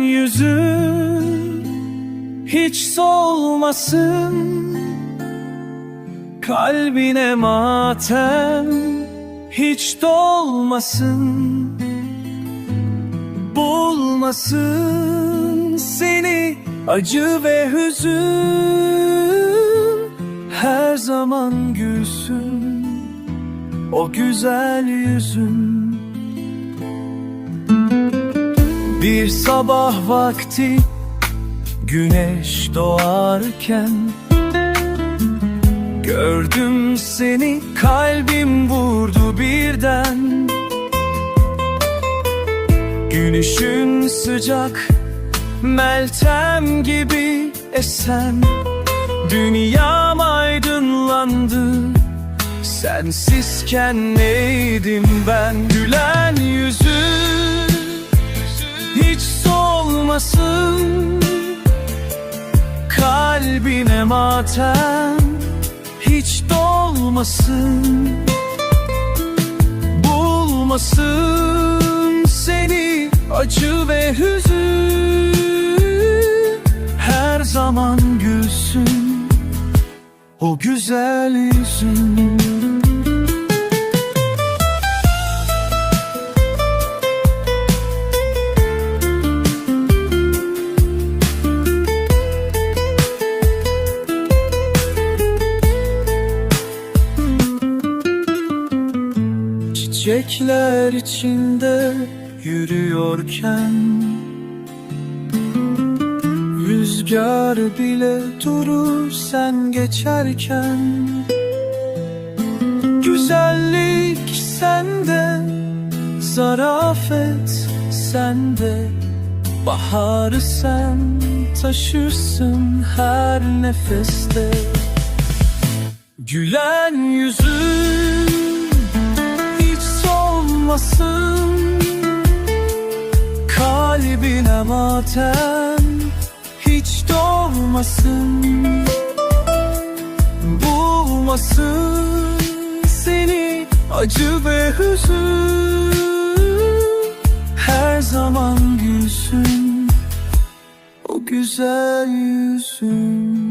yüzün hiç solmasın. Kalbine matem hiç dolmasın. Bulmasın seni acı ve hüzün. Her zaman gülsün o güzel yüzün Bir sabah vakti güneş doğarken Gördüm seni kalbim vurdu birden. Günüşün sıcak meltem gibi esen. Dünyam aydınlandı Sensizken neydim ben? Gülen yüzün solmasın Kalbine matem hiç dolmasın. Bulmasın seni acı ve hüzün. Her zaman gülsün o güzel yüzün Çiçekler içinde yürüyorken Rüzgar bile durur sen geçerken Güzellik sende Zarafet sende. Baharı sen taşırsın her nefeste. Gülen yüzün Matem hiç dolmasın Bulmasın seni acı ve hüzün. Her zaman gülsün o güzel yüzün